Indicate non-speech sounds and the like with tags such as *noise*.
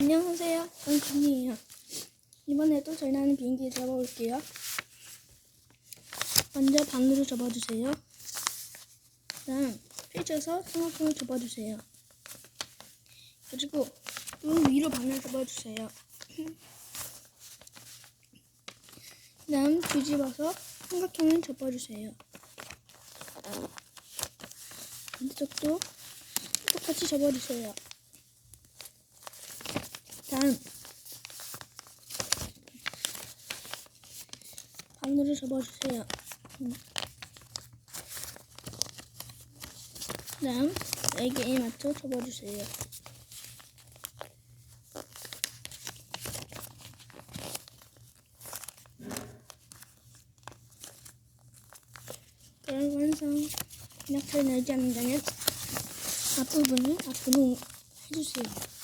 안녕하세요. 저는 준이에요. 이번에도 잘 나는 비행기 잡아볼게요. 먼저 반으로 접어주세요. 다음 펼쳐서 삼각형을 접어주세요. 그리고 눈 위로 반을 접어주세요. *laughs* 다음 뒤집어서 삼각형을 접어주세요. 반대쪽도 똑같이 접어주세요. 다음 반으로 접어주세요. 음. 다음 날개에 맞춰 접어주세요. 그럼 완성. 낙찰 내지 않는다면 앞부분을 앞으로 해주세요.